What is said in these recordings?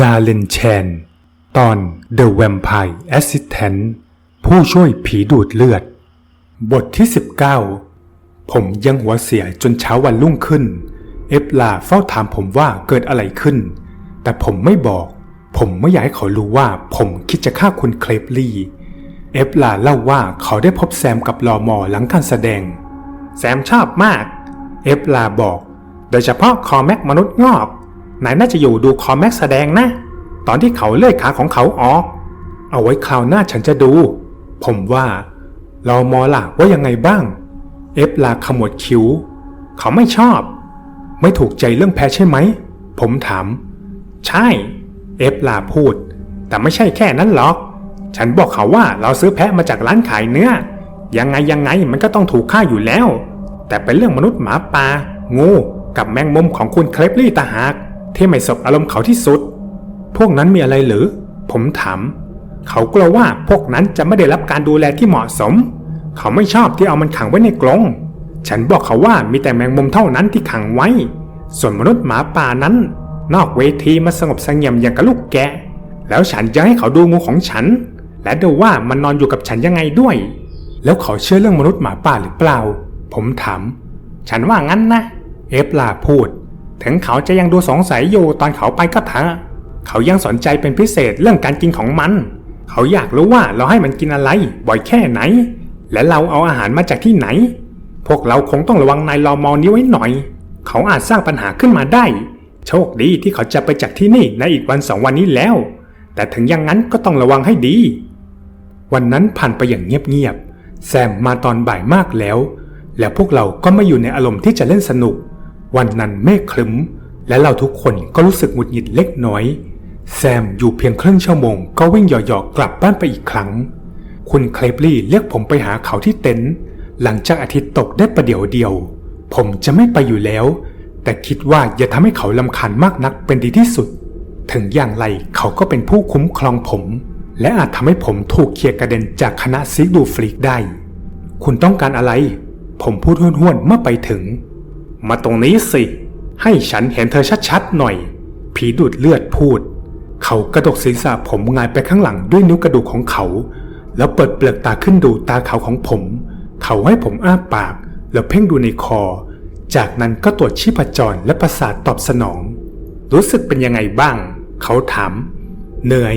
ดาเลนแชน ตอน The Vampire Assistant ผู้ช่วยผีดูดเลือด บทที่ 19 ผมยังหัวเสียจนเช้าวันรุ่งขึ้น เอฟลาเฝ้าถามผมว่าเกิดอะไรขึ้น แต่ผมไม่บอก ผมไม่อยากให้เขารู้ว่าผมคิดจะฆ่าคุณเคลฟลี่เอฟลาเล่าว่าเขาได้พบแซมกับลอมอหลังการแสดง แซมชอบมาก เอฟลาบอก โดยเฉพาะคอแม็กมนุษย์งอก นายน่าจะอยู่ดูคอแม็กแสดงนะ ตอนที่เขาเลื่อยขาของเขาออก เอาไว้คราวหน้าฉันจะดู ผมว่า เรามอล่ะว่ายังไงบ้าง เอฟลาขมวดคิ้ว เขาไม่ชอบ ไม่ถูกใจเรื่องแพ้ใช่ไหม ผมถาม ใช่ เอฟลาพูด แต่ไม่ใช่แค่นั้นหรอก ฉันบอกเขาว่าเราซื้อแพะมาจากร้านขายเนื้อ ยังไงยังไงมันก็ต้องถูกฆ่าอยู่แล้ว แต่เป็นเรื่องมนุษย์หมาป่างูกับแมงมุมของคุณเคลปลี่ตาหาก ที่ไม่สบอารมณ์เขาที่สุด พวกนั้นมีอะไรหรือ ผมถาม เขากลัวว่าพวกนั้นจะไม่ได้รับการดูแลที่เหมาะสม เขาไม่ชอบที่เอามันขังไว้ในกรงฉันบอกเขาว่ามีแต่แมงมุมเท่านั้นที่ขังไว้ ส่วนมนุษย์หมาป่านั้น นอกเวทีมาสงบสงี่ยมอย่างกับลูกแกะ แล้วฉันจะให้เขาดูงูของฉัน และดูว่ามันนอนอยู่กับฉันยังไงด้วย แล้วเขาเชื่อเรื่องมนุษย์หมาป่าหรือเปล่า ผมถาม ฉันว่างั้นนะ เอฟลาพูด ถึงเขาจะยังดูสงสัยอยู่ตอนเขาไปก็เถอะเขายังสนใจเป็นพิเศษเรื่องการกินของมัน เขาอยากรู้ว่าเราให้มันกินอะไร บ่อยแค่ไหน และเราเอาอาหารมาจากที่ไหน พวกเราคงต้องระวังนายลอมอนี้ไว้หน่อย เขาอาจสร้างปัญหาขึ้นมาได้ โชคดีที่เขาจะไปจากที่นี่ในอีกวันสองวันนี้แล้ว แต่ถึงอย่างนั้นก็ต้องระวังให้ดี วันนั้นผ่านไปอย่างเงียบๆแซมมาตอนบ่ายมากแล้ว แล้วพวกเราก็ไม่อยู่ในอารมณ์ที่จะเล่นสนุก วันนั้นเมฆครึ้ม และเราทุกคนก็รู้สึกหงุดหงิดเล็กน้อย แซมอยู่เพียงครึ่งชั่วโมงก็วิ่งหยอกๆกลับบ้านไปอีกครั้ง คุณเคลปลี่เรียกผมไปหาเขาที่เต็นท์หลังจากอาทิตย์ตกได้ประเดี๋ยวเดียว ผมจะไม่ไปอยู่แล้ว แต่คิดว่าอย่าทำให้เขาลำคาญมากนักเป็นดีที่สุด ถึงอย่างไรเขาก็เป็นผู้คุ้มครองผม และอาจทำให้ผมถูกเคลียร์กระเด็นจากคณะซิกดูฟลีกได้ คุณต้องการอะไร ผมพูดห้วนๆเมื่อไปถึง มาตรงนี้สิ ให้ฉันเห็นเธอชัดๆหน่อย ผีดูดเลือดพูด เขากระดกศีรษะผมงายไปข้างหลังด้วยนิ้วกระดูกของเขา แล้วเปิดเปลือกตาขึ้นดูตาเขาของผม เขาให้ผมอ้าปาก แล้วเพ่งดูในคอ จากนั้นก็ตรวจชีพจรและประสาทตอบสนอง รู้สึกเป็นยังไงบ้าง เขาถาม เหนื่อย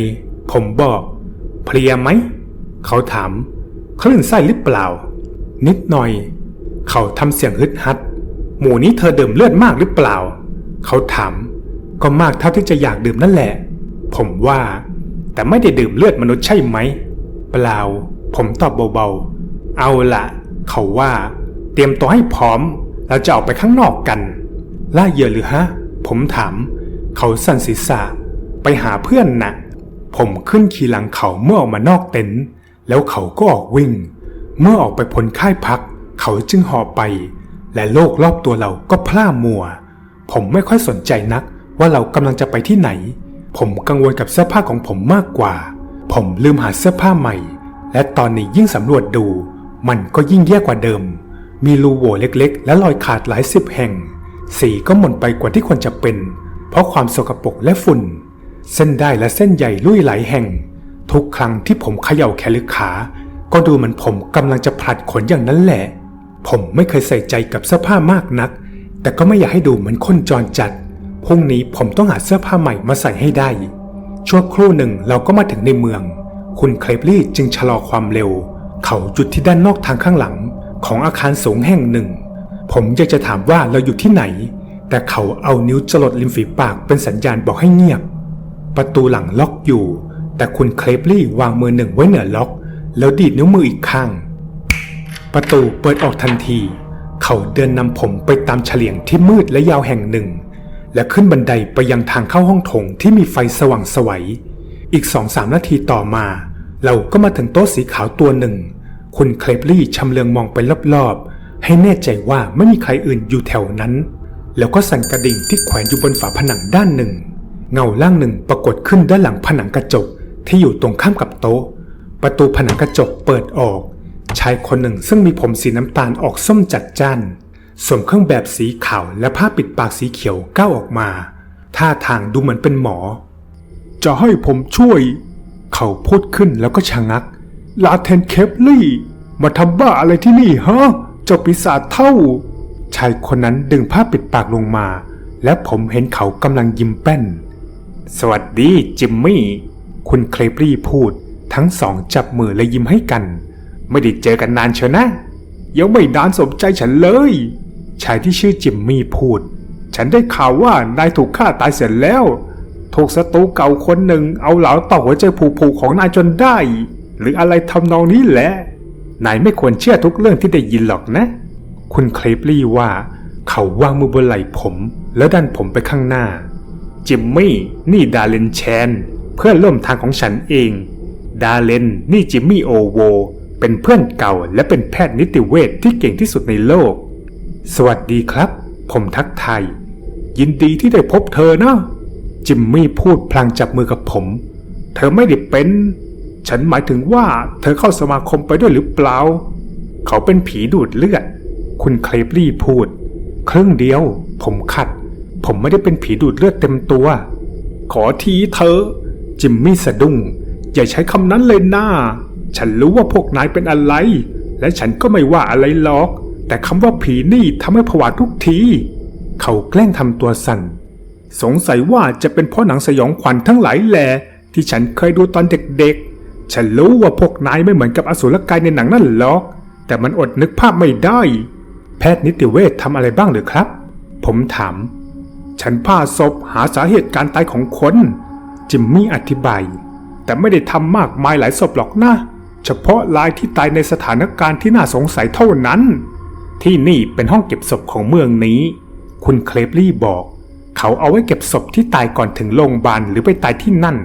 ผมบอก เพลียไหม เขาถามคลื่นไส้หรือเปล่า นิดหน่อย เขาทำเสียงฮึดฮัด หมูนี้เธอดื่มเลือดมากหรือเปล่า เขาถาม ก็มากเท่าที่จะอยากดื่มนั่นแหละ ผมว่า แต่ไม่ได้ดื่มเลือดมนุษย์ใช่ไหม เปล่า ผมตอบเบาๆ เอาละเขาว่า เตรียมตัวให้พร้อม เราจะออกไปข้างนอกกัน ล่าเหยื่อหรือฮะ ผมถาม เขาสั่นศีรษะ ไปหาเพื่อนนะผมขึ้นขี่หลังเขาเมื่อออกมานอกเต็นท์แล้วเขาก็ออกวิ่ง เมื่อออกไปพ้นค่ายพัก เขาจึงหอไป และโลกรอบตัวเราก็พล่ามัว ผมไม่ค่อยสนใจนักว่าเรากำลังจะไปที่ไหน ผมกังวลกับเสื้อผ้าของผมมากกว่า ผมลืมหาเสื้อผ้าใหม่ และตอนนี้ยิ่งสำรวจดู มันก็ยิ่งแย่กว่าเดิม มีรูโหว่เล็กๆ และรอยขาดหลายสิบแห่ง สีก็หม่นไปกว่าที่ควรจะเป็น เพราะความสกปรกและฝุ่น เส้นได้และเส้นใหญ่ลุ่ยหลายแห่ง ทุกครั้งที่ผมเขย่าแขนหรือขา ก็ดูเหมือนผมกำลังจะผลัดขนอย่างนั้นแหละ ผมไม่เคยใส่ใจกับเสื้อผ้ามากนัก แต่ก็ไม่อยากให้ดูเหมือนคนจรจัด พรุ่งนี้ผมต้องหาเสื้อผ้าใหม่มาใส่ให้ได้ ชั่วครู่หนึ่งเราก็มาถึงในเมือง คุณเคลปลี่จึงชะลอความเร็ว เขาจุดที่ด้านนอกทางข้างหลังของอาคารสูงแห่งหนึ่ง ผมอยากจะถามว่าเราอยู่ที่ไหน แต่เขาเอานิ้วจรดริมฝีปากเป็นสัญญาณบอกให้เงียบ ประตูหลังล็อกอยู่ แต่คุณเคลปลี่วางมือหนึ่งไว้เหนือล็อก แล้วดีดนิ้วมืออีกข้าง ประตูเปิดออกทันที เขาเดินนำผมไปตามเฉลียงที่มืดและยาวแห่งหนึ่ง และขึ้นบันไดไปยังทางเข้าห้องโถงที่มีไฟสว่างไสวัย อีกสองสามนาทีต่อมา เราก็มาถึงโต๊ะสีขาวตัวหนึ่ง คุณเคลปลี่ชำเลืองมองไปรอบๆ ให้แน่ใจว่าไม่มีใครอื่นอยู่แถวนั้น แล้วก็สั่นกระดิ่งที่แขวนอยู่บนฝาผนังด้านหนึ่ง เงาล่างหนึ่งปรากฏขึ้นด้านหลังผนังกระจกที่อยู่ตรงข้ามกับโต๊ะ ประตูผนังกระจกเปิดออก ชายคนหนึ่งซึ่งมีผมสีน้ำตาลออกส้มจัดจ้านสวมเครื่องแบบสีขาวและผ้าปิดปากสีเขียวก้าวออกมา ท่าทางดูเหมือนเป็นหมอ จะให้ผมช่วย เขาพูดขึ้นแล้วก็ชะงัก ลาเทนเคปลี่ มาทำบ้าอะไรที่นี่ฮะ เจ้าปีศาจเท่า ชายคนนั้นดึงผ้าปิดปากลงมา และผมเห็นเขากำลังยิ้มแป้น สวัสดีจิมมี่ คุณเคลปรี่พูด ทั้งสองจับมือและยิ้มให้กัน ไม่ได้เจอกันนานเชียวนะ ยังไม่นานสมใจฉันเลย ชายที่ชื่อจิมมี่พูด ฉันได้ข่าวว่านายถูกฆ่าตายเสร็จแล้ว ถูกศัตรูเก่าคนหนึ่งเอาเหลาต่อหัวใจผูกๆของนายจนได้ หรืออะไรทำนองนี้แหละ นายไม่ควรเชื่อทุกเรื่องที่ได้ยินหรอกนะ คุณเคลปลี่ว่า เขาวางมือบนไหล่ผม แล้วดันผมไปข้างหน้า จิมมี่นี่ดาเลนแชน เพื่อนร่วมทางของฉันเอง ดาเลนนี่จิมมี่โอโว เป็นเพื่อนเก่าและเป็นแพทย์นิติเวชที่เก่งที่สุดในโลก สวัสดีครับ ผมทักไทย ยินดีที่ได้พบเธอนะจิมมี่พูดพลางจับมือกับผม เธอไม่ได้เป็น ฉันหมายถึงว่าเธอเข้าสมาคมไปด้วยหรือเปล่า เขาเป็นผีดูดเลือด คุณเคลปลี่พูด ครึ่งเดียว ผมขัด ผมไม่ได้เป็นผีดูดเลือดเต็มตัว ขอทีเธอ จิมมี่สะดุ้งอย่าใช้คำนั้นเลยหนะา ฉันรู้ว่าพวกนายเป็นอะไร และฉันก็ไม่ว่าอะไรหรอก แต่คำว่าผีนี่ทำให้ผวาทุกที เขาแกล้งทำตัวสั่น สงสัยว่าจะเป็นเพราะหนังสยองขวัญทั้งหลายแหล่ที่ฉันเคยดูตอนเด็กๆ ฉันรู้ว่าพวกนายไม่เหมือนกับอสุรกายในหนังนั่นหรอก แต่มันอดนึกภาพไม่ได้ แพทย์นิติเวชทำอะไรบ้างหรือครับ ผมถาม ฉันผ่าศพหาสาเหตุการตายของคน จิมมี่อธิบาย แต่ไม่ได้ทำมากมายหลายศพหรอกนะ เฉพาะรายที่ตายในสถานการณ์ที่น่าสงสัยเท่านั้น ที่นี่เป็นห้องเก็บศพของเมืองนี้ คุณเคลปลี่บอก เขาเอาไว้เก็บศพที่ตายก่อนถึงโรงพยาบาลหรือไปตายที่นั่น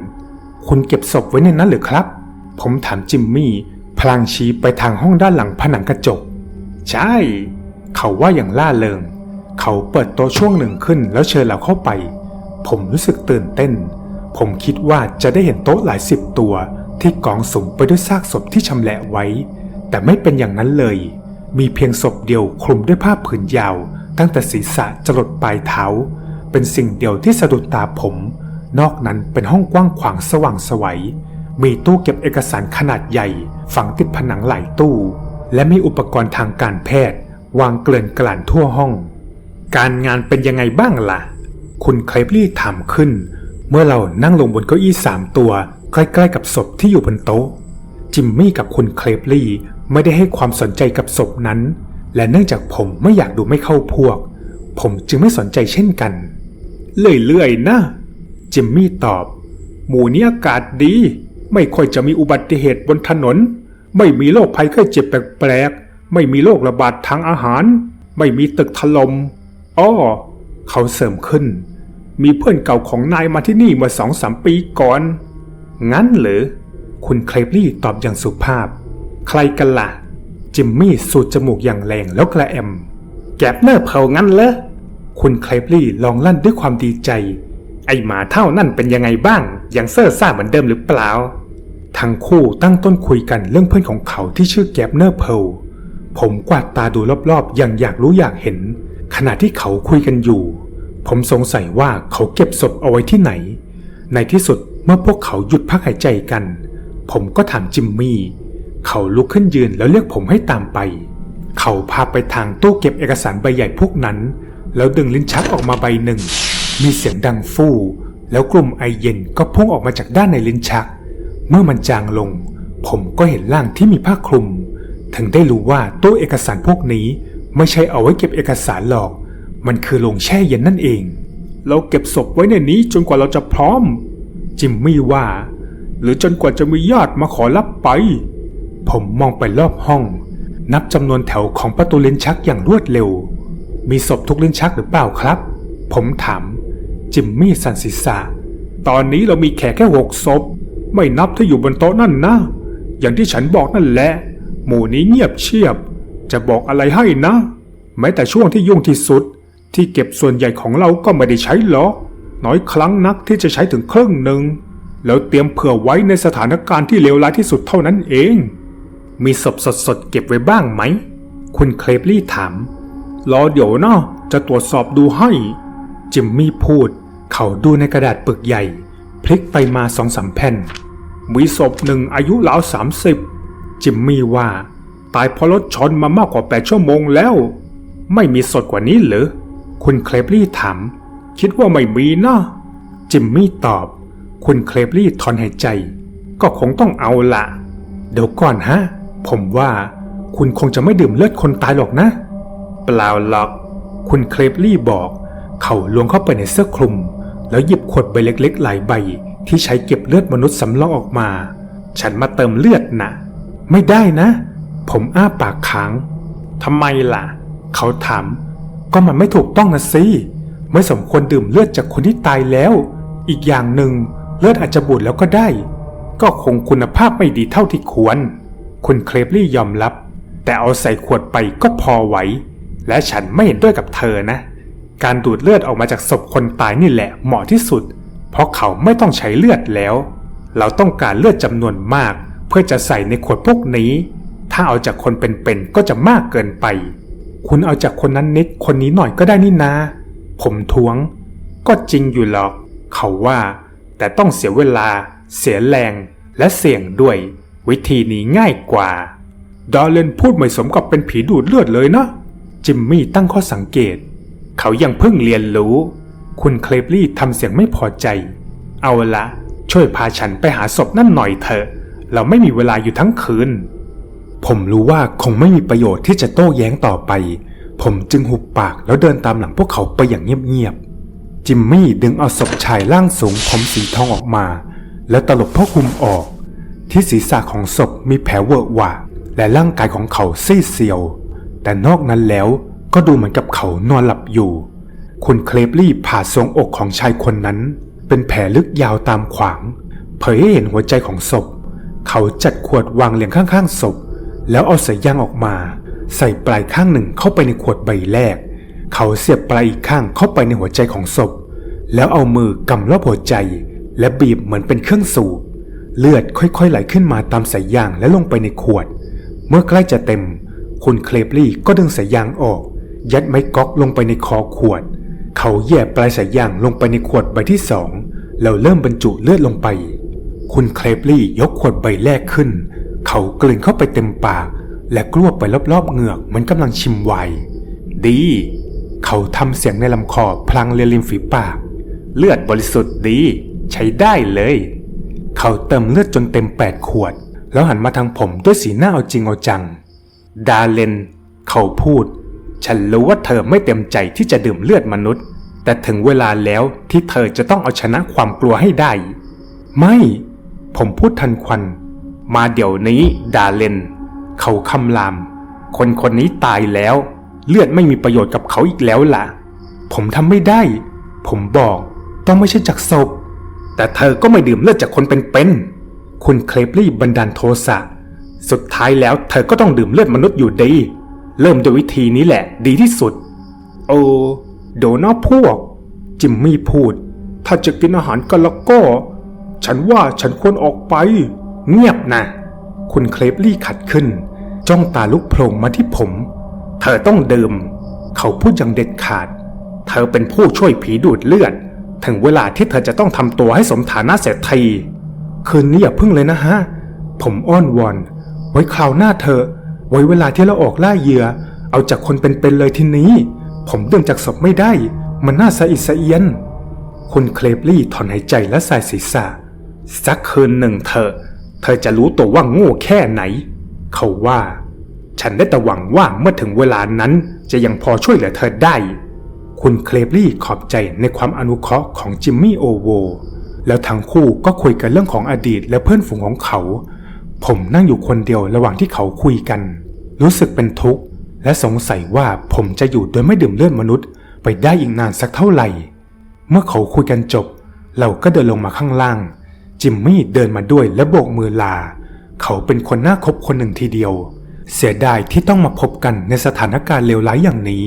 คุณเก็บศพไว้ในนั้นหรือครับ ผมถามจิมมี่พลางชี้ไปทางห้องด้านหลังผนังกระจก ใช่ เขาว่าอย่างล่าเริง เขาเปิดโต๊ะช่วงหนึ่งขึ้นแล้วเชิญเราเข้าไป ผมรู้สึกตื่นเต้น ผมคิดว่าจะได้เห็นโต๊ะหลายสิบตัว ที่กองสมไปด้วยซากศพที่ชำแหละไว้ แต่ไม่เป็นอย่างนั้นเลย มีเพียงศพเดียวคลุมด้วยผ้าผืนยาว ตั้งแต่ศีรษะจรดปลายเท้า เป็นสิ่งเดียวที่สะดุดตาผม นอกนั้นเป็นห้องกว้างขวางสว่างสวัย มีตู้เก็บเอกสารขนาดใหญ่ ฝังติดผนังหลายตู้ และมีอุปกรณ์ทางการแพทย์ วางเกลื่อนกลั่นทั่วห้อง การงานเป็นยังไงบ้างล่ะ คุณเคลปลี่ถามขึ้นเมื่อเรานั่งลงบนเก้าอี้สามตัว ใกล้ๆกับศพที่อยู่บนโต๊ะ จิมมี่กับคุณเคลปลี่ไม่ได้ให้ความสนใจกับศพนั้น และเนื่องจากผมไม่อยากดูไม่เข้าพวก ผมจึงไม่สนใจเช่นกัน เรื่อยๆนะ จิมมี่ตอบ หมู่นี้อากาศดี ไม่ค่อยจะมีอุบัติเหตุบนถนน ไม่มีโรคภัยไข้เจ็บแปลกๆ ไม่มีโรคระบาดทางอาหาร ไม่มีตึกถลม่มอ้อเขาเสริมขึ้น มีเพื่อนเก่าของนายมาที่นี่เมื่อสองสามปีก่อน งั้นหรือ คุณเคลปลี่ตอบอย่างสุภาพ ใครกันละ่ะ จิมมี่สูดจมูกอย่างแรงแล้วกระแอม แกบเนอร์เพลงั้นเหรอคุณเคลปลี่ลองลั่นด้วยความดีใจ ไอหมาเท่านั่นเป็นยังไงบ้าง ยังเซ่อซ่าเหมือนเดิมหรือเปล่า ทั้งคู่ตั้งต้นคุยกันเรื่องเพื่อนของเขาที่ชื่อแกบเนอร์เพลผมกวาดตาดูรอบๆ อย่างอยากรู้อยากเห็น ขณะที่เขาคุยกันอยู่ ผมสงสัยว่าเขาเก็บศพเอาไว้ที่ไหน ในที่สุด เมื่อพวกเขาหยุดพักหายใจกัน ผมก็ถามจิมมี่ เขาลุกขึ้นยืนแล้วเรียกผมให้ตามไป เขาพาไปทางตู้เก็บเอกสารใบใหญ่พวกนั้น แล้วดึงลิ้นชักออกมาใบหนึ่ง มีเสียงดังฟู่แล้วกลุ่มไอเย็นก็พุ่งออกมาจากด้านในลิ้นชัก เมื่อมันจางลง ผมก็เห็นร่างที่มีผ้าคลุม ถึงได้รู้ว่าตู้เอกสารพวกนี้ไม่ใช่เอาไว้เก็บเอกสารหรอก มันคือโรงแช่เย็นนั่นเอง เราเก็บศพไว้ในนี้จนกว่าเราจะพร้อม จิมมี่ว่า หรือจนกว่าจะมีญาติมาขอรับไป ผมมองไปรอบห้อง นับจำนวนแถวของประตูลิ้นชักอย่างรวดเร็ว มีศพทุกลิ้นชักหรือเปล่าครับ ผมถาม จิมมี่สันศีษะตอนนี้เรามีแขกแค่หกศพ ไม่นับที่อยู่บนโต๊ะนั่นนะ อย่างที่ฉันบอกนั่นแหละ หมู่นี้เงียบเชียบ จะบอกอะไรให้นะ แม้แต่ช่วงที่ยุ่งที่สุด ที่เก็บส่วนใหญ่ของเราก็ไม่ได้ใช้หรอก น้อยครั้งนักที่จะใช้ถึงครึ่งหนึ่ง แล้วเตรียมเผื่อไว้ในสถานการณ์ที่เลวร้ายที่สุดเท่านั้นเอง มีศพสดๆเก็บไว้บ้างไหม คุณเคลปลี่ถาม รอเดี๋ยวนะจะตรวจสอบดูให้ จิมมี่พูด เขาดูในกระดาษปึกใหญ่ พลิกไปมาสองสามแผ่น มีศพหนึ่งอายุราวสามสิบจิมมี่ว่า ตายเพราะรถชนมามากกว่าแปดชั่วโมงแล้ว ไม่มีสดกว่านี้หรือ คุณเคลปลี่ถาม คิดว่าไม่มีนะจิมมี่ตอบ คุณเคลปลี่ถอนหายใจ ก็คงต้องเอาละเดี๋ยวก่อนฮะ ผมว่าคุณคงจะไม่ดื่มเลือดคนตายหรอกนะ เปล่าหรอก คุณเคลปลี่บอก เขาล้วงเข้าไปในเสื้อคลุม แล้วหยิบขวดใบเล็กๆ หลายใบ ที่ใช้เก็บเลือดมนุษย์สำรองออกมา ฉันมาเติมเลือดนะไม่ได้นะ ผมอ้าปากค้างทำไมล่ะ เขาถาม ก็มันไม่ถูกต้องนะสิ ไม่สมควรดื่มเลือดจากคนที่ตายแล้ว อีกอย่างหนึ่งเลือดอาจจะบูดแล้วก็ได้ ก็คงคุณภาพไม่ดีเท่าที่ควร คุณเคลปลี่ยอมรับ แต่เอาใส่ขวดไปก็พอไหว และฉันไม่เห็นด้วยกับเธอนะ การดูดเลือดออกมาจากศพคนตายนี่แหละเหมาะที่สุด เพราะเขาไม่ต้องใช้เลือดแล้ว เราต้องการเลือดจำนวนมาก เพื่อจะใส่ในขวดพวกนี้ ถ้าเอาจากคนเป็นๆก็จะมากเกินไป คุณเอาจากคนนั้นนิดคนนี้หน่อยก็ได้นี่นา ผมท้วง ก็จริงอยู่หรอก เขาว่า แต่ต้องเสียเวลา เสียแรง และเสี่ยงด้วย วิธีนี้ง่ายกว่าดาเลนพูดไม่สมกับเป็นผีดูดเลือดเลยนะจิมมี่ตั้งข้อสังเกต เขายังเพิ่งเรียนรู้ คุณเคลปลี่ทำเสียงไม่พอใจ เอาละช่วยพาฉันไปหาศพนั่นหน่อยเถอะ เราไม่มีเวลาอยู่ทั้งคืน ผมรู้ว่าคงไม่มีประโยชน์ที่จะโต้แย้งต่อไป ผมจึงหุบปากแล้วเดินตามหลังพวกเขาไปอย่างเงียบๆ จิมมี่ดึงเอาศพชายร่างสูงผมสีทองออกมา แล้วตลบผ้าคลุมออก ที่ศีรษะของศพมีแผลเวอะหวะ และร่างกายของเขาซีดเซียว แต่นอกนั้นแล้วก็ดูเหมือนกับเขานอนหลับอยู่ คุณเคลปลี่ผ่าทรวงอกของชายคนนั้น เป็นแผลลึกยาวตามขวาง เผยให้เห็นหัวใจของศพ เขาจัดขวดวางเรียงข้างๆศพ แล้วเอาสายยางออกมา ใส่ปลายข้างหนึ่งเข้าไปในขวดใบแรก เขาเสียบปลายอีกข้างเข้าไปในหัวใจของศพ แล้วเอามือกำรอบหัวใจ และบีบเหมือนเป็นเครื่องสูบ เลือดค่อยๆไหลขึ้นมาตามสายยางและลงไปในขวด เมื่อใกล้จะเต็ม คุณเคลปลี่ก็ดึงสายยางออก ยัดไม้ก๊อกลงไปในคอขวด เขาแย่ปลายสายยางลงไปในขวดใบที่สองแล้วเริ่มบรรจุเลือดลงไป คุณเคลปลี่ยกขวดใบแรกขึ้น เขากลืนเข้าไปเต็มปาก และกลัวไปรอบๆเหงือกเหมือนกำลังชิมไวดี เขาทำเสียงในลำคอพลางเลียริมฝีปาก เลือดบริสุทธิ์ดี ใช้ได้เลย เขาเติมเลือดจนเต็มแปดขวด แล้วหันมาทางผมด้วยสีหน้าเอาจริงเอาจัง ดาเลน เขาพูด ฉันรู้ว่าเธอไม่เต็มใจที่จะดื่มเลือดมนุษย์ แต่ถึงเวลาแล้วที่เธอจะต้องเอาชนะความกลัวให้ได้ ไม่ ผมพูดทันควัน มาเดี๋ยวนี้ ดาเลน เขาคำราม คนคนนี้ตายแล้ว เลือดไม่มีประโยชน์กับเขาอีกแล้วล่ะ ผมทำไม่ได้ ผมบอกต้องไม่ใช่จากศพ แต่เธอก็ไม่ดื่มเลือดจากคนเป็นๆคุณเคลปลี่บันดาลโทสะสุดท้ายแล้วเธอก็ต้องดื่มเลือดมนุษย์อยู่ดี เริ่มด้วยวิธีนี้แหละ ดีที่สุด โอ้โดนะพวก จิมมี่พูด ถ้าจะกินอาหารกันแล้วก็ ฉันว่าฉันควรออกไป เงียบนะ คุณเคลปลี่ขัดขึ้น จ้องตาลุกโพลงมาที่ผม เธอต้องดื่ม เขาพูดอย่างเด็ดขาด เธอเป็นผู้ช่วยผีดูดเลือด ถึงเวลาที่เธอจะต้องทำตัวให้สมฐานะเศรษฐีคืนนี้อย่าพึ่งเลยนะฮะ ผมอ้อนวอน ไว้คราวหน้าเธอ ไว้เวลาที่เราออกล่าเหยื่อ เอาจากคนเป็นๆเลยทีนี้ ผมดื่มจากศพไม่ได้ มันน่าสะอิดสะเอียน คุณเคลปลี่ถอนหายใจและสายศีรษะสักคืนหนึ่งเธอ เธอจะรู้ตัวว่าโง่แค่ไหน เขาว่า ฉันได้แต่หวังว่าเมื่อถึงเวลานั้นจะยังพอช่วยเหลือเธอได้ คุณเคลปลี่ขอบใจในความอนุเคราะห์ของจิมมี่โอโวแล้วทั้งคู่ก็คุยกันเรื่องของอดีตและเพื่อนฝูงของเขา ผมนั่งอยู่คนเดียวระหว่างที่เขาคุยกัน รู้สึกเป็นทุกข์ และสงสัยว่าผมจะอยู่โดยไม่ดื่มเลือดมนุษย์ ไปได้อีกนานสักเท่าไหร่ เมื่อเขาคุยกันจบ เราก็เดินลงมาข้างล่าง จิมมี่เดินมาด้วยและโบกมือลา เขาเป็นคนน่าคบคนหนึ่งทีเดียว เสียดายที่ต้องมาพบกันในสถานการณ์เลวร้ายอย่างนี้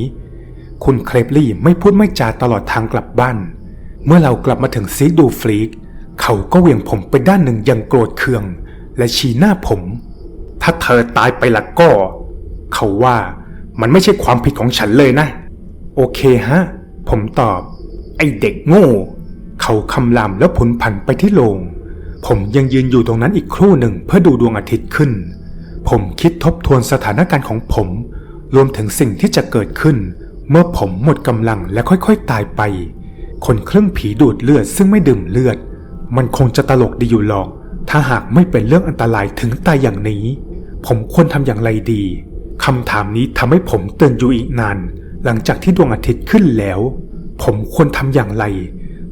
คุณเคลปลี่ไม่พูดไม่จาตลอดทางกลับบ้าน เมื่อเรากลับมาถึงซีดูฟลีกเขาก็เหวี่ยงผมไปด้านหนึ่งอย่างโกรธเคือง และชี้หน้าผม ถ้าเธอตายไปละก็ เขาว่ามันไม่ใช่ความผิดของฉันเลยนะ โอเคฮะ ผมตอบ ไอเด็กโง่ เขาคำรามแล้วผุนผันไปที่โรง ผมยังยืนอยู่ตรงนั้นอีกครู่หนึ่งเพื่อดูดวงอาทิตย์ขึ้น ผมคิดทบทวนสถานการณ์ของผม รวมถึงสิ่งที่จะเกิดขึ้น เมื่อผมหมดกำลังและค่อยๆตายไป คนเครื่องผีดูดเลือดซึ่งไม่ดื่มเลือด มันคงจะตลกดีอยู่หรอก ถ้าหากไม่เป็นเรื่องอันตรายถึงตายอย่างนี้ ผมควรทำอย่างไรดีคำถามนี้ทำให้ผมเตือนอยู่อีกนาน หลังจากที่ดวงอาทิตย์ขึ้นแล้ว ผมควรทำอย่างไร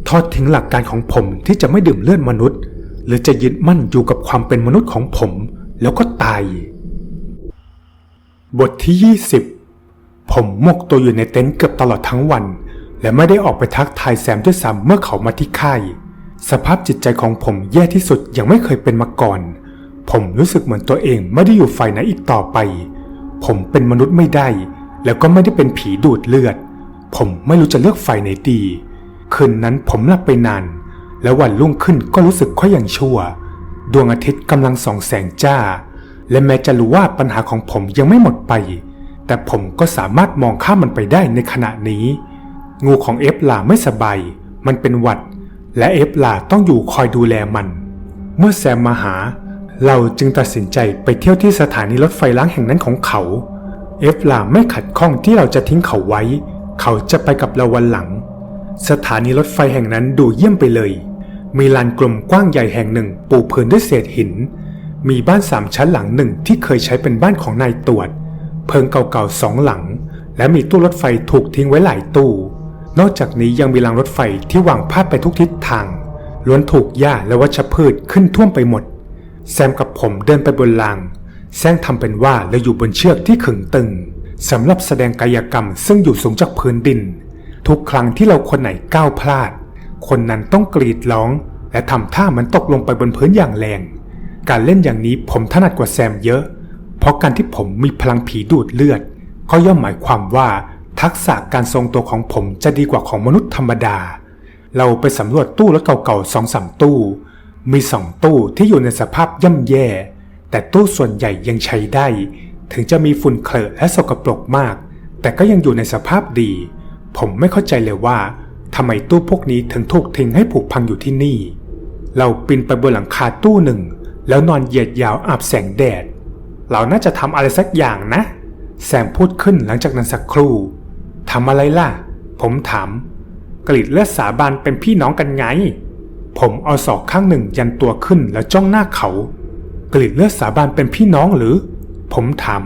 ทอดทิ้งหลักการของผมที่จะไม่ดื่มเลือดมนุษย์ หรือจะยึดมั่นอยู่กับความเป็นมนุษย์ของผม แล้วก็ตาย บทที่ 20 ผมมกตัวอยู่ในเต็นท์เกือบตลอดทั้งวัน และไม่ได้ออกไปทักทายแซมด้วยซ้ำเมื่อเขามาที่ค่ายสภาพจิตใจของผมแย่ที่สุดยังไม่เคยเป็นมาก่อน ผมรู้สึกเหมือนตัวเองไม่ได้อยู่ฝ่ายไหนอีกต่อไป ผมเป็นมนุษย์ไม่ได้ แล้วก็ไม่ได้เป็นผีดูดเลือด ผมไม่รู้จะเลือกฝ่ายไหนดี คืนนั้นผมหลับไปนาน แล้ววันรุ่งขึ้นก็รู้สึกค่อยอยังชั่ว ดวงอาทิตย์กำลังส่องแสงจ้า และแม้จะรู้ว่าปัญหาของผมยังไม่หมดไป แต่ผมก็สามารถมองข้ามมันไปได้ในขณะนี้ งูของเอฟลาไม่สบาย มันเป็นหวัด และเอฟลาต้องอยู่คอยดูแลมัน เมื่อแซมมาหา เราจึงตัดสินใจไปเที่ยวที่สถานีรถไฟล้างแห่งนั้นของเขา เอฟลาไม่ขัดข้องที่เราจะทิ้งเขาไว้ เขาจะไปกับเราวันหลัง สถานีรถไฟแห่งนั้นดูเยี่ยมไปเลย มีลานกลมกว้างใหญ่แห่งหนึ่งปูพื้นด้วยเศษหิน มีบ้านสามชั้นหลังหนึ่งที่เคยใช้เป็นบ้านของนายตรวจ เพิงเก่าๆสองหลัง และมีตู้รถไฟถูกทิ้งไว้หลายตู้ นอกจากนี้ยังมีรางรถไฟที่วางพาดไปทุกทิศทาง ล้วนถูกหญ้าและวัชพืชขึ้นท่วมไปหมด แซมกับผมเดินไปบนราง แซงทำเป็นว่าเราอยู่บนเชือกที่ขึงตึงสำหรับแสดงกายกรรมซึ่งอยู่สูงจากพื้นดิน ทุกครั้งที่เราคนไหนก้าวพลาด คนนั้นต้องกรีดร้อง และทำท่ามันตกลงไปบนพื้นอย่างแรง การเล่นอย่างนี้ผมถนัดกว่าแซมเยอะ เพราะการที่ผมมีพลังผีดูดเลือด ก็ย่อมหมายความว่าทักษะการทรงตัวของผมจะดีกว่าของมนุษย์ธรรมดา เราไปสำรวจตู้รถเก่าๆสองสามตู้ มีสองตู้ที่อยู่ในสภาพย่ำแย่ แต่ตู้ส่วนใหญ่ยังใช้ได้ ถึงจะมีฝุ่นเคลอะและสกปรกมาก แต่ก็ยังอยู่ในสภาพดี ผมไม่เข้าใจเลยว่า ทำไมตู้พวกนี้ถึงถูกทิ้งให้ผุพังอยู่ที่นี่ เราปีนไปบนหลังคาตู้หนึ่ง แล้วนอนเหยียดยาวอาบแสงแดด เราน่าจะทำอะไรสักอย่างนะ แซมพูดขึ้นหลังจากนั้นสักครู่ทำอะไรล่ะ ผมถามกรีดเลือดสาบานเป็นพี่น้องกันไง ผมเอาศอกข้างหนึ่งยันตัวขึ้นแล้วจ้องหน้าเขา กรีดเลือดสาบานเป็นพี่น้องหรือ ผมถาม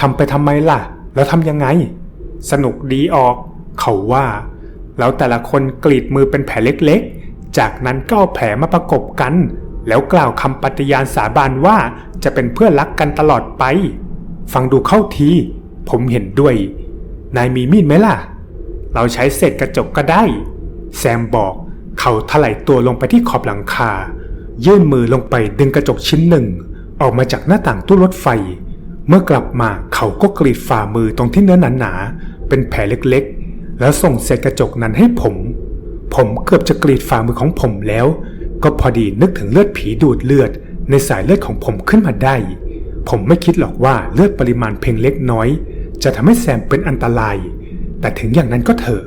ทำไปทำไมล่ะ แล้วทำยังไง สนุกดีออก เขาว่า แล้วแต่ละคนกรีดมือเป็นแผลเล็กๆ จากนั้นก็เอาแผลมาประกบกัน แล้วกล่าวคำปฏิญาณสาบานว่าจะเป็นเพื่อนรักกันตลอดไป ฟังดูเข้าที ผมเห็นด้วย นายมีมีดไหมล่ะ เราใช้เศษกระจกก็ได้ แซมบอกเขาถลายตัวลงไปที่ขอบหลังคา ยื่นมือลงไปดึงกระจกชิ้นหนึ่ง ออกมาจากหน้าต่างตู้รถไฟ เมื่อกลับมาเขาก็กรีดฝ่ามือตรงที่เนื้อหนาๆเป็นแผลเล็กๆ แล้วส่งเศษกระจกนั้นให้ผม ผมเกือบจะกรีดฝ่ามือของผมแล้ว ก็พอดีนึกถึงเลือดผีดูดเลือด ในสายเลือดของผมขึ้นมาได้ ผมไม่คิดหรอกว่าเลือดปริมาณเพียงเล็กน้อย จะทำให้แซมเป็นอันตราย แต่ถึงอย่างนั้นก็เถอะ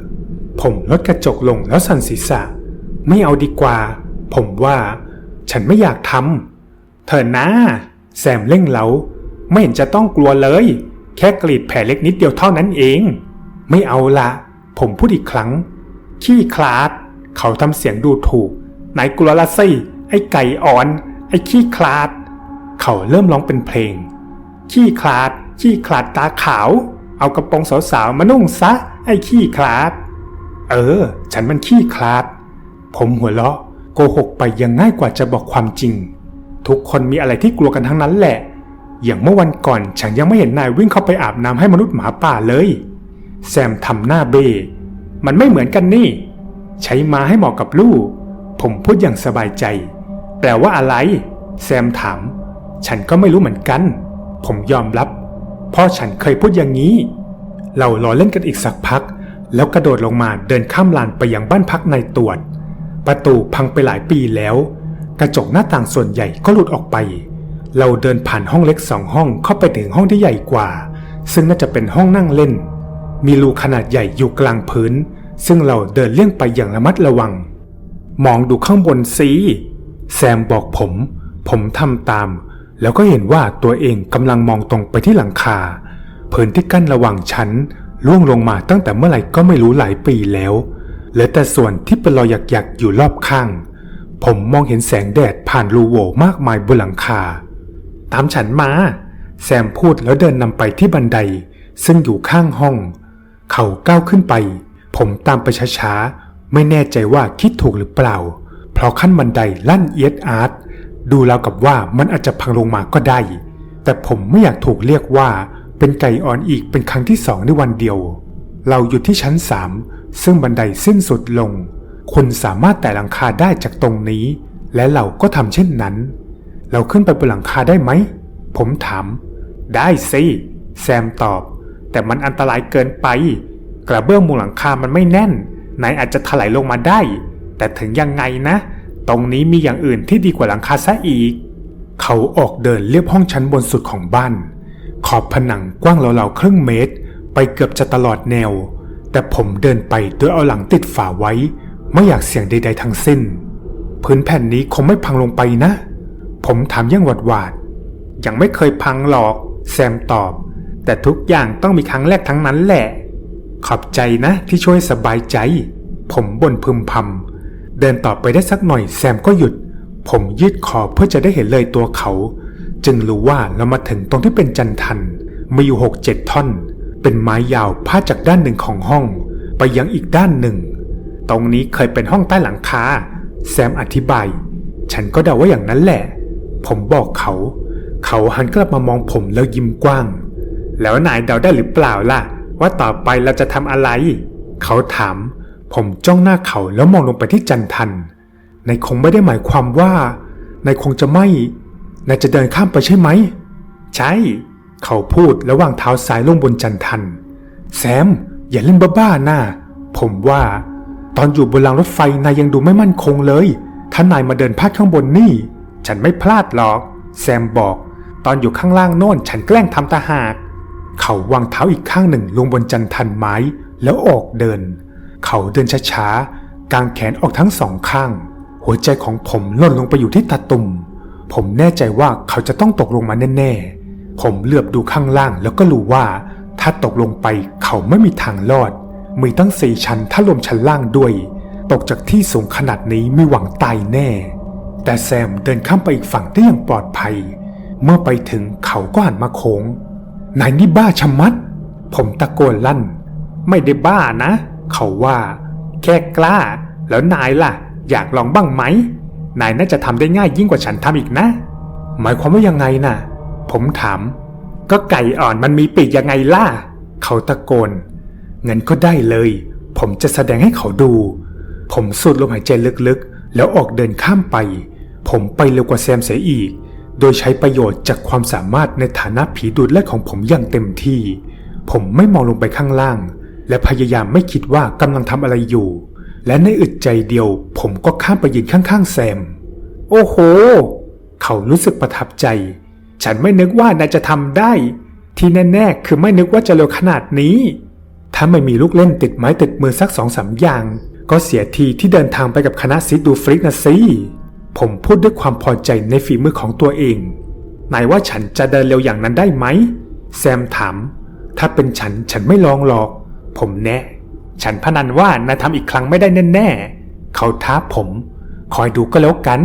ผมลดกระจกลงแล้วสั่นศีรษะ ไม่เอาดีกว่า ผมว่า ฉันไม่อยากทำเธอนะแซมเร่งเล้าไม่เห็นจะต้องกลัวเลย แค่กรีดแผลเล็กนิดเดียวเท่านั้นเอง ไม่เอาละ ผมพูดอีกครั้ง ขี้คลาด เขาทำเสียงดูถูก นายกุลัวละสิไอ้ไก่อ่อน ไอ้ขี้คลาด เขาเริ่มร้องเป็นเพลง ขี้คลาด ขี้คลาดตาขาว เอากระโปรงสาวๆมานุ่งซะ ไอ้ขี้คลาด เออ ฉันมันขี้คลาด ผมหัวเราะโกหกไปยังง่ายกว่าจะบอกความจริง ทุกคนมีอะไรที่กลัวกันทั้งนั้นแหละ อย่างเมื่อวันก่อนฉันยังไม่เห็นนายวิ่งเข้าไปอาบน้ำให้มนุษย์หมาป่าเลย แซมทำหน้าเบ มันไม่เหมือนกันนี่ ใช้มาให้เหมาะกับลูก ผมพูดอย่างสบายใจ แปลว่าอะไร แซมถาม ฉันก็ไม่รู้เหมือนกัน ผมยอมรับ เพราะฉันเคยพูดอย่างนี้ เราล้อเล่นกันอีกสักพัก แล้วกระโดดลงมาเดินข้ามลานไปยังบ้านพักนายตรวจ ประตูพังไปหลายปีแล้ว กระจกหน้าต่างส่วนใหญ่ก็หลุดออกไป เราเดินผ่านห้องเล็กสองห้องเข้าไปถึงห้องที่ใหญ่กว่า ซึ่งน่าจะเป็นห้องนั่งเล่น มีรูขนาดใหญ่อยู่กลางพื้น ซึ่งเราเดินเลี่ยงไปอย่างระมัดระวัง มองดูข้างบนสิแซมบอกผม ผมทำตาม แล้วก็เห็นว่าตัวเองกำลังมองตรงไปที่หลังคาเผินที่กั้นระหว่างชั้นล่วงลงมาตั้งแต่เมื่อไหร่ก็ไม่รู้หลายปีแล้วเหลือแต่ส่วนที่เป็นรอยหยักๆอยู่รอบข้าง ผมมองเห็นแสงแดดผ่านรูโหว่มากมายบนหลังคา ตามฉันมา แซมพูดแล้วเดินนำไปที่บันได ซึ่งอยู่ข้างห้อง เขาก้าวขึ้นไป ผมตามไปช้าๆ ไม่แน่ใจว่าคิดถูกหรือเปล่า เพราะขั้นบันไดลั่นเอียดอาร์ตดูแล้วกับว่ามันอาจจะพังลงมาก็ได้ แต่ผมไม่อยากถูกเรียกว่าเป็นไก่อ่อนอีกเป็นครั้งที่สองในวันเดียว เราอยู่ที่ชั้นสามซึ่งบันไดสิ้นสุดลง คุณสามารถแต่หลังคาได้จากตรงนี้ และเราก็ทำเช่นนั้น เราขึ้นไปบนหลังคาได้ไหม ผมถาม ได้สิ แซมตอบ แต่มันอันตรายเกินไป กระเบื้องมุงหลังคามันไม่แน่นนายอาจจะถลายลงมาได้ แต่ถึงยังไงนะ ตรงนี้มีอย่างอื่นที่ดีกว่าหลังคาซะอีก เขาออกเดินเลียบห้องชั้นบนสุดของบ้าน ขอบผนังกว้างราวๆครึ่งเมตร ไปเกือบจะตลอดแนว แต่ผมเดินไปโดยเอาหลังติดฝาไว้ ไม่อยากเสี่ยงใด ๆ ทั้งสิ้น พื้นแผ่นนี้คงไม่พังลงไปนะ ผมถามย่งหวาดหวาดยังไม่เคยพังหรอก แซมตอบ แต่ทุกอย่างต้องมีครั้งแรกทั้งนั้นแหละ ขอบใจนะที่ช่วยสบายใจ ผมบ่นพึมพำเดินต่อไปได้สักหน่อยแซมก็หยุด ผมยืดคอเพื่อจะได้เห็นเลยตัวเขา จึงรู้ว่าเรามาถึงตรงที่เป็นจันทันมีอยู่หกเจ็ดท่อน เป็นไม้ยาวพาดจากด้านหนึ่งของห้อง ไปยังอีกด้านหนึ่ง ตรงนี้เคยเป็นห้องใต้หลังคาแซมอธิบาย ฉันก็เดาว่าอย่างนั้นแหละ ผมบอกเขา เขาหันกลับมามองผมแล้วยิ้มกว้าง แล้วนายเดาได้หรือเปล่าล่ะ ว่าต่อไปเราจะทำอะไร เขาถาม ผมจ้องหน้าเขาแล้วมองลงไปที่จันทันนายคงไม่ได้หมายความว่านายคงจะไม่นายจะเดินข้ามไปใช่ไหม ใช่ เขาพูดแล้ววางเท้าซ้ายลงบนจันทัน แซม อย่าเล่นบ้าๆนะผมว่า ตอนอยู่บนรางรถไฟนายยังดูไม่มั่นคงเลยถ้านายมาเดินพลาดข้างบนนี่ ฉันไม่พลาดหรอก แซมบอก ตอนอยู่ข้างล่างโน่นฉันแกล้งทำตาหาก เขาวางเท้าอีกข้างหนึ่งลงบนจันทันไม้แล้วออกเดิน เขาเดินช้าๆ กางแขนออกทั้งสองข้าง หัวใจของผมหล่นลงไปอยู่ที่ตาตุ่ม ผมแน่ใจว่าเขาจะต้องตกลงมาแน่ๆ ผมเหลือบดูข้างล่างแล้วก็รู้ว่า ถ้าตกลงไปเขาไม่มีทางรอด มีตั้งสี่ชั้นถ้ารวมชั้นล่างด้วย ตกจากที่สูงขนาดนี้มีหวังตายแน่ แต่แซมเดินข้ามไปอีกฝั่งได้อย่างปลอดภัย เมื่อไปถึงเขาก็หันมาโค้ง นายนี่บ้าชะมัด ผมตะโกนลั่น ไม่ได้บ้านะ เขาว่า แค่กล้า แล้วนายล่ะ อยากลองบ้างไหม นายน่าจะทำได้ง่ายยิ่งกว่าฉันทำอีกนะ หมายความว่ายังไงน่ะ ผมถาม ก็ไก่อ่อนมันมีปีกยังไงล่ะ เขาตะโกนเงั้นก็ได้เลย ผมจะแสดงให้เขาดู ผมสูดลมหายใจลึกๆ แล้วออกเดินข้ามไป ผมไปเร็วกว่าแซมเสียอีก โดยใช้ประโยชน์จากความสามารถในฐานะผีดูดเลือดของผมอย่างเต็มที่ ผมไม่มองลงไปข้างล่าง และพยายามไม่คิดว่ากำลังทำอะไรอยู่ และในอึดใจเดียว ผมก็ข้ามไปยืนข้างๆแซม โอ้โห เขารู้สึกประทับใจ ฉันไม่นึกว่านายจะทำได้ ที่แน่ๆคือไม่นึกว่าจะเร็วขนาดนี้ ถ้าไม่มีลูกเล่นติดไม้ติดมือสักสองสามอย่าง ก็เสียทีที่เดินทางไปกับคณะซิดดูฟริกนะสิ ผมพูดด้วยความพอใจในฝีมือของตัวเองนายว่าฉันจะเดินเร็วอย่างนั้นได้ไหม แซมถาม ถ้าเป็นฉันฉันไม่ลองหรอก ผมแน่ฉันพนันว่านายทำอีกครั้งไม่ได้แน่ๆ เขาท้าผม คอยดูก็แล้วกัน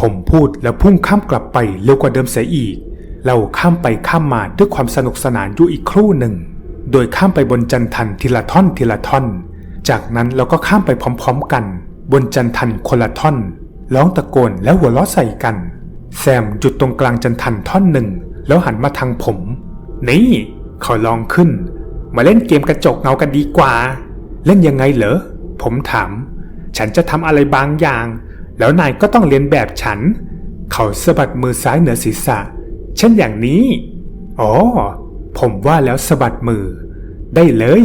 ผมพูดแล้วพุ่งข้ามกลับไปเร็วกว่าเดิมเสียอีก เราข้ามไปข้ามมาด้วยความสนุกสนานอยู่อีกครู่หนึ่ง โดยข้ามไปบนจันทันทีละท่อนทีละท่อน จากนั้นเราก็ข้ามไปพร้อม ๆ กัน บนจันทันคนละท่อน ร้องตะโกนแล้วหัวเราะใส่กัน แซมหยุดตรงกลางจันทันท่อนหนึ่ง แล้วหันมาทางผม นี่ขอลองขึ้น มาเล่นเกมกระจกเงากันดีกว่า เล่นยังไงเหรอ ผมถาม ฉันจะทำอะไรบางอย่าง แล้วนายก็ต้องเรียนแบบฉัน เขาสะบัดมือซ้ายเหนือศีรษะ เช่นอย่างนี้ อ๋อ ผมว่าแล้วสะบัดมือ ได้เลย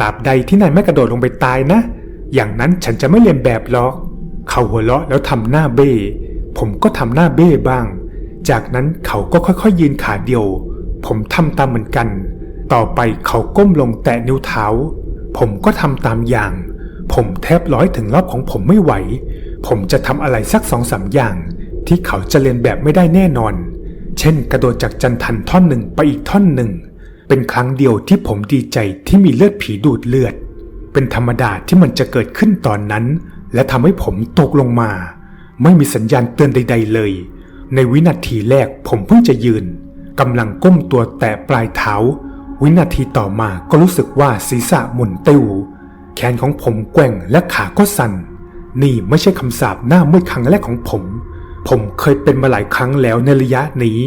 ตราบใดที่นายไม่กระโดดลงไปตายนะ อย่างนั้นฉันจะไม่เรียนแบบหรอก เขาหัวเราะแล้วทำหน้าเบ้ ผมก็ทำหน้าเบ้บ้าง จากนั้นเขาก็ค่อยๆ ยืนขาเดียว ผมทำตามเหมือนกัน ต่อไปเขาก้มลงแตะนิ้วเท้า ผมก็ทำตามอย่าง ผมแทบร้อยถึงรอบของผมไม่ไหว ผมจะทำอะไรสักสองสามอย่าง ที่เขาจะเรียนแบบไม่ได้แน่นอน เช่น กระโดดจากจันทันท่อนหนึ่งไปอีกท่อนหนึ่ง เป็นครั้งเดียวที่ผมดีใจที่มีเลือดผีดูดเลือด เป็นธรรมดาที่มันจะเกิดขึ้นตอนนั้น และทำให้ผมตกลงมา ไม่มีสัญญาณเตือนใด ๆ เลย ในวินาทีแรกผมเพิ่งจะยืนกำลังก้มตัวแตะปลายเท้า วินาทีต่อมาก็รู้สึกว่าศีรษะหมุนติวแขนของผมแกว่งและขาก็สั่น นี่ไม่ใช่คำสาปหน้ามืดครั้งแรกของผม ผมเคยเป็นมาหลายครั้งแล้วในระยะนี้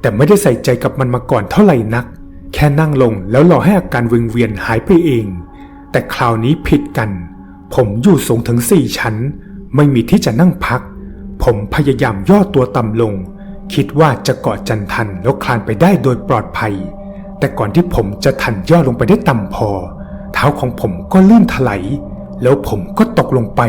แต่ไม่ได้ใส่ใจกับมันมาก่อนเท่าไหร่นัก แค่นั่งลงแล้วรอให้อาการวิงเวียนหายไปเอง แต่คราวนี้ผิดกัน ผมอยู่สูงถึงสี่ชั้น ไม่มีที่จะนั่งพัก ผมพยายามย่อตัวต่ำลง คิดว่าจะเกาะจันทันแล้วคลานไปได้โดยปลอดภัย แต่ก่อนที่ผมจะทันย่อลงไปได้ต่ำพอ เท้าของผมก็ลื่นถลายแล้วผมก็ตกลงไป